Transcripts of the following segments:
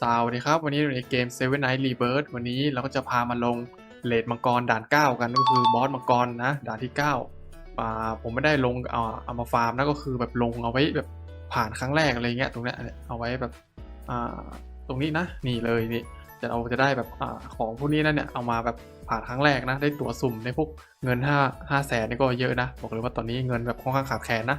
สวัสดีครับ วันนี้อยู่ในเกม Seven Night Rebirth วันนี้เราก็จะพามาลงเลดมังกรด่าน 9 กันก็คือบอสมังกรนะ ด่านที่9อ่าผมไม่ได้ลงเอาเอามาฟาร์มนะก็คือแบบลงเอาไว้แบบผ่านครั้งแรกอะไรเงี้ยตรงเนี้ยเอาไว้แบบอ่าตรงนี้นะนี่เลยนี่จะเราจะได้แบบอ่าของพวกนี้นะเนี่ยเอามาแบบผ่านครั้งแรกนะ ได้ตั๋วสุ่มได้พวกเงิน5 5แสนนี่ก็เยอะนะบอกเลยว่าตอนนี้เงินแบบค่อนข้างขาดแคลนนะ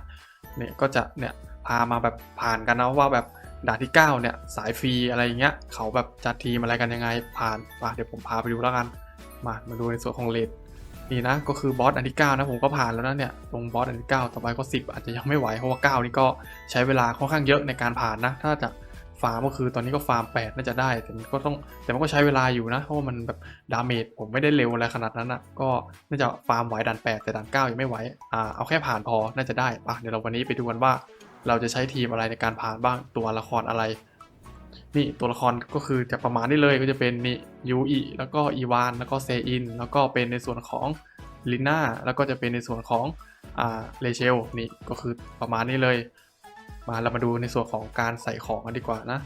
เนี่ยก็จะเนี่ยพามาแบบผ่านกันนะว่าแบบ ด่านที่ 9 เนี่ย สายฟรีอะไรอย่างเงี้ย เขาแบบจัดทีมอะไรกันยังไง ผ่านมาเดี๋ยวผมพาไปดูแล้วกัน มา มาดูในส่วนของเลดนี่นะ ก็คือบอสอันที่ 9 นะ ผมก็ผ่านแล้วนะเนี่ยตรงบอสอันที่ 9 ต่อไปก็ 10 อาจจะยังไม่ไหว เพราะว่า 9 นี่ก็ใช้เวลาค่อนข้างเยอะในการผ่านนะ ถ้าจะฟาร์มก็คือตอนนี้ก็ฟาร์ม 8 น่าจะได้ แต่มันก็ต้อง แต่มันก็ใช้เวลาอยู่นะ เพราะว่ามันแบบดาเมจผมไม่ได้เร็วอะไรขนาดนั้นอะ ก็น่าจะฟาร์มไหวด่าน8 แต่ด่าน9 ยังไม่ไหว อ่า เอาแค่ผ่านพอ น่าจะได้ปะเดี๋ยวเราวันนี้ไปดูกันว่า เราจะใช้ทีมอะไรในการผ่านบ้างตัวละครอะไร นี่ตัวละครก็คือจะประมาณนี้เลยก็จะเป็นนี่ยูอิแล้วก็อีวานแล้วก็เซอินแล้วก็เป็นในส่วนของลิน่าแล้วก็จะเป็นในส่วนของอ่าเลเชลนี่ก็คือประมาณนี้เลย มาเรามาดูในส่วนของการใส่ของกันดีกว่านะ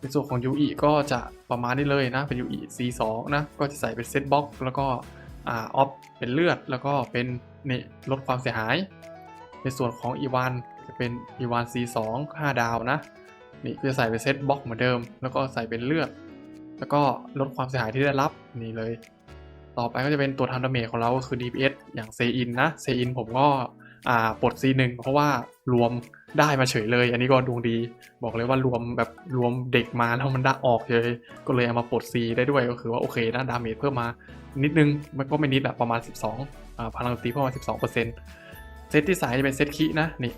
ในส่วนของยูอิก็จะประมาณนี้เลยนะเป็นยูอิ C2 นะก็จะใส่เป็นเซตบ็อกแล้วก็อ่าออฟเป็นเลือดแล้วก็เป็นนี่ลดความเสียหาย ในส่วนของอีวาน จะเป็นอีวาน C2 5 ดาวนะ นี่ก็จะใส่เป็นเซตบล็อกเหมือนเดิม แล้วก็ใส่เป็นเลือดแล้วก็ลดความเสียหายที่ได้รับนี่เลย ต่อไปก็จะเป็นตัวทำดาเมจของเราก็คือ DPS อย่างเซอินนะเซอินผมก็อ่าปลด C1 เพราะว่ารวมได้มาเฉยเลย อันนี้ก็ดวงดี บอกเลยว่ารวมแบบรวมเด็กมาแล้วมันได้ออกเลย ก็เลยเอามาปลด C ได้ด้วยก็คือว่าโอเคนะดาเมจเพิ่มมานิดนึง มันก็ไม่นิดอะประมาณ 12อ่าพลังตีเพิ่มมา 12%เซตที่สายจะเป็นเซตคีนะนี่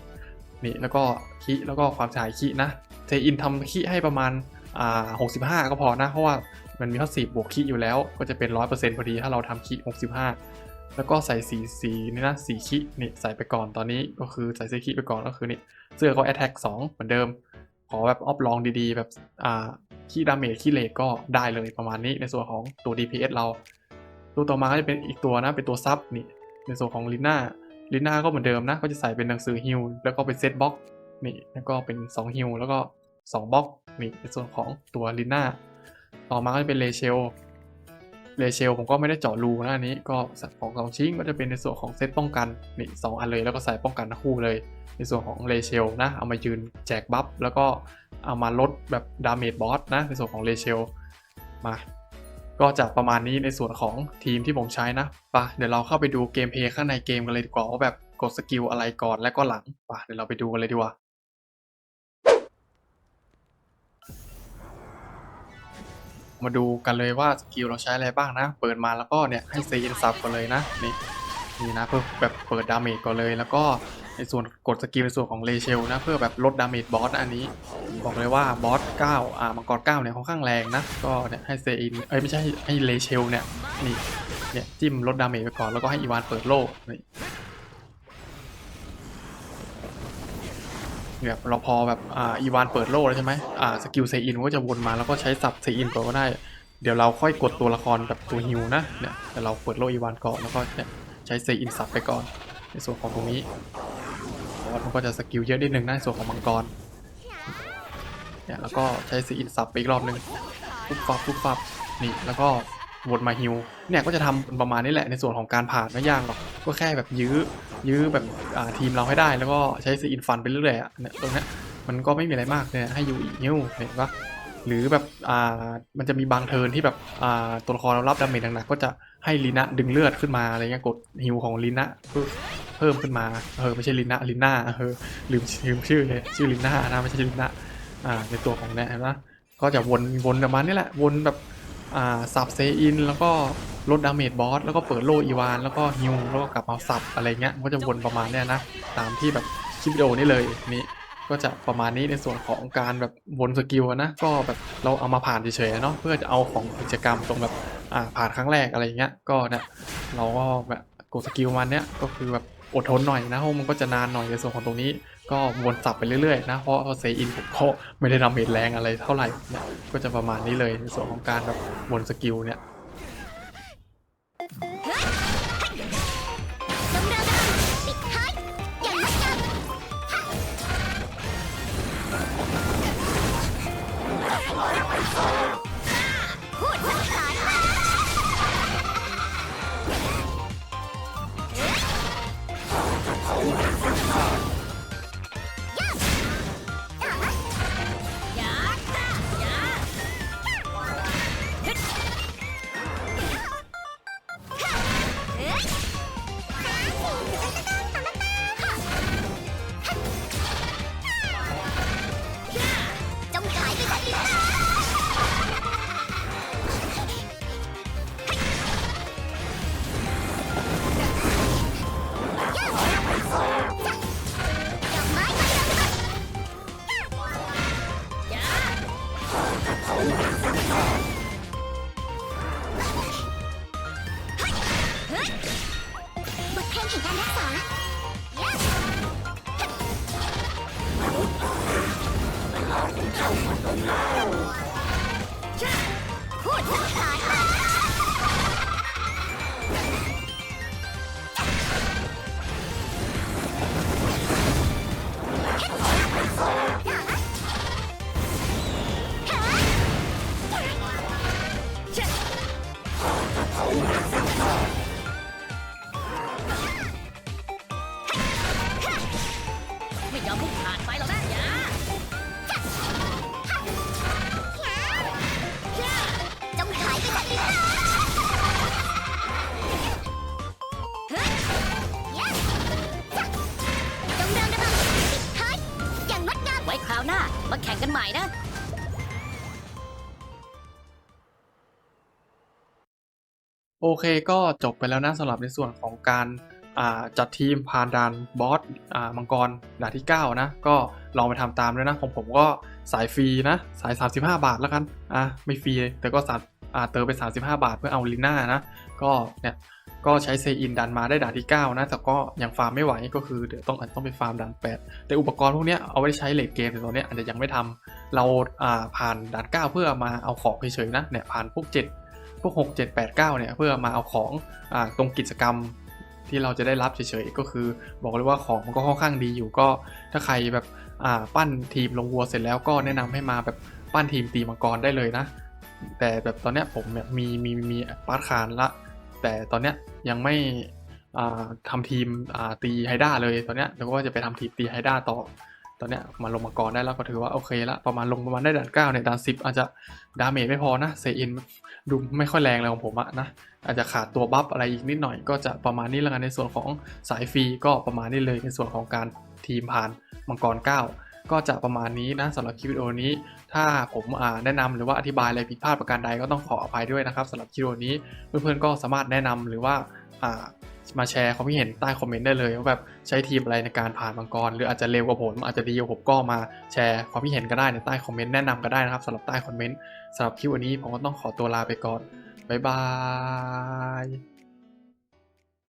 นี่แล้วก็คีแล้วก็ความเสียหายคีนะเทอินทำคีให้ประมาณอ่า65ก็พอนะ เพราะว่ามันมีข้อสีบวกคีอยู่แล้ว ก็จะเป็น 100%พอดีถ้าเราทำคี65 แล้วก็ใส่สีสีนี่นะสีคีนี่ใส่ไปก่อนตอนนี้ก็คือใส่เสื้อคีไปก่อนก็คือนี่เสื้อก็ attack 2เหมือนเดิม ขอแบบออฟลองดีๆ แบบอ่าคีดาเมจคีเลทก็ได้เลยประมาณนี้ในส่วนของตัว DPS เรา ตัวต่อมาก็จะเป็นอีกตัวนะเป็นตัวซับนี่ในส่วนของลิน่า ลิน่าก็เหมือนเดิมนะ ก็จะใส่เป็นหนังสือฮิลแล้วก็เป็นเซตบ็อกนี่แล้วก็เป็น2ฮิลแล้วก็2บล็อกนี่ในส่วนของตัวลิน่าต่อมาก็จะเป็นเลเชลเลเชลผมก็ไม่ได้เจาะรูนะอันนี้ก็ของสองชิ้นก็จะเป็นในส่วนของเซตป้องกันนี่สองอันเลยแล้วก็ใส่ป้องกันทั้งคู่เลย ในส่วนของเลเชลนะเอามายืนแจกบัฟแล้วก็เอามาลดแบบดาเมจบอสนะในส่วนของเลเชลมา ก็จะประมาณนี้ในส่วนของทีมที่ผมใช้นะปะเดี๋ยวเราเข้าไปดูเกมเพลย์ข้างในเกมกันเลยดีกว่าว่าแบบกดสกิลอะไรก่อนและก็หลังปะเดี๋ยวเราไปดูกันเลยดีกว่ามาดูกันเลยว่าสกิลเราใช้อะไรบ้างนะ เปิดมาแล้วก็เนี่ยให้เซียนซับกันเลยนะนี่นี่นะเพื่อแบบเปิดดาเมจก่อนเลยแล้วก็ ในส่วนกดสกิลในส่วนของเลเชลนะเพื่อแบบลดดาเมจบอสอันนี้ บอกเลยว่าบอส9อ่ามังกร9เนี่ยค่อนข้างแรงนะ ก็เนี่ยให้เซอินเอ้ยไม่ใช่ให้เลเชลเนี่ยนี่เนี่ยจิ้มลดดาเมจไปก่อนแล้วก็ให้อีวานเปิดโล่นี่เนี่ยเราพอแบบอ่าอีวานเปิดโล่แล้วใช่ไหมอ่าสกิลเซอินก็จะวนมาแล้วก็ใช้สับเซอินก่อนก็ได้ เดี๋ยวเราค่อยกดตัวละครแบบตัวฮิวนะเนี่ยแต่เราเปิดโล่อีวานก่อนแล้วก็เนี่ยใช้เซอินสับไปก่อน ในส่วนของตรงนี้ บอสมันก็จะสกิลเยอะนิดนึงนะในส่วนของมังกรเนี่ยแล้วก็ใช้ซีอินซับไปอีกรอบนึงปุ๊บฟับปุ๊บฟับนี่แล้วก็วนมาฮิวเนี่ยก็จะทำประมาณนี้แหละในส่วนของการผ่านไม่ยากหรอกก็แค่แบบยื้อยื้อแบบทีมเราให้ได้แล้วก็ใช้ซีอินฟันไปเรื่อยๆเนี่ยตรงนี้มันก็ไม่มีอะไรมากเนี่ยให้ยูอีฮิวเห็นปะหรือแบบอ่ามันจะมีบางเทิร์นที่แบบอ่าตัวละครเรารับดาเมจหนักๆก็จะให้ลีนะดึงเลือดขึ้นมาอะไรเงี้ยกดฮิวของลีนะ เพิ่มขึ้นมาเออไม่ใช่ลีนะลีน่าเออลืมลืมชื่อเลยชื่อลีน่านะไม่ใช่ลีน่าอ่าในตัวของเนี่ยเห็นะก็จะวนวนประมาณนี้แหละวนแบบอ่าสับเซอินแล้วก็ลดดาเมจบอสแล้วก็เปิดโลอีวานแล้วก็ฮิวแล้วก็กลับมาสับอะไรเงี้ยก็จะวนประมาณเนี้ยนะตามที่แบบคลิปวิดีโอนี้เลยนี่ก็จะประมาณนี้ในส่วนของการแบบวนสกิลนะก็แบบเราเอามาผ่านเฉยๆเนาะเพื่อจะเอาของกิจกรรมตรงแบบอ่าผ่านครั้งแรกอะไรเงี้ยก็เนี่ยเราก็แบบกดสกิลมันเนี้ยก็คือแบบ อดทนหน่อยนะเพราะมันก็จะนานหน่อยในส่วนของตรงนี้ ก็วนสับไปเรื่อยๆนะเพราะเซอินผมก็ไม่ได้ดาเมจแรงอะไรเท่าไหร่เนี่ยก็จะประมาณนี้เลยในส่วนของการแบบวนสกิลเนี่ย กันใหม่นะโอเคก็จบไปแล้วนะสำหรับในส่วนของการาจัดทีมผ่านด่านบอสมังกรด่านที่ 9 นะ ก็ลองไปทำตามด้วยนะของผมก็สายฟรีนะ สาย 35 บาทแล้วกันอะไม่ฟรีแต่ก็สามอ่าเติมไป 35 บาทเพื่อเอาลิน่านะ ก็เนี่ย ก็ใช้เซอินดันมาได้ด่านที่ 9 นะ แต่ก็ยังฟาร์มไม่ไหวก็คือเดี๋ยวต้องอาจจะต้องไปฟาร์มด่าน 8 แต่อุปกรณ์พวกเนี้ยเอาไว้ใช้เลดเกมแต่ตอนเนี้ยอาจจะยังไม่ทำเราอ่าผ่านด่าน 9 เพื่อมาเอาของเฉยๆนะเนี่ยผ่านพวก 7 พวก 6 7 8 9 เนี่ยเพื่อมาเอาของอ่าตรงกิจกรรมที่เราจะได้รับเฉยๆก็คือ บอกเลยว่าของมันก็ค่อนข้างดีอยู่ก็ ถ้าใครแบบอ่าปั้นทีมลงวัวเสร็จแล้วก็แนะนำให้มาแบบปั้นทีมตีมังกรได้เลยนะ แต่แบบตอนเนี้ยผมเนี่ยมีมีมีปาร์ตคานละ แต่ตอนเนี้ยยังไม่อ่าทำทีมตีไฮด้าเลยตอนเนี้ยเดี๋ยวก็ว่าจะไปทำทีมตีไฮด้าต่อ ตอนเนี้ยมาลงมังกรได้แล้วก็ถือว่าโอเคละประมาณลงประมาณได้ด่านเก้าเนี่ยด่านสิบอาจจะดาเมจไม่พอนะเซอินดูไม่ค่อยแรงเลยของผมอะนะอาจจะขาดตัวบัฟอะไรอีกนิดหน่อยก็จะประมาณนี้แล้วกันในส่วนของสายฟรีก็ประมาณนี้เลยในส่วนของการทีมผ่านมังกร9 ก็จะประมาณนี้นะสำหรับคลิปวิดีโอนี้ ถ้าผมแนะนำหรือว่าอธิบายอะไรผิดพลาดประการใดก็ต้องขออภัยด้วยนะครับสำหรับคลิปวิดีโอนี้เพื่อนๆก็สามารถแนะนำหรือว่ามาแชร์ความคิดเห็นใต้คอมเมนต์ได้เลยว่าแบบใช้ทีมอะไรในการผ่านมังกร หรืออาจจะเร็วกว่าผมอาจจะดีกว่าผมก็มาแชร์ความคิดเห็นก็ได้ในใต้คอมเมนต์แนะนำก็ได้นะครับสำหรับใต้คอมเมนต์สำหรับคลิปวันนี้ผมก็ต้องขอตัวลาไปก่อนบ๊ายบาย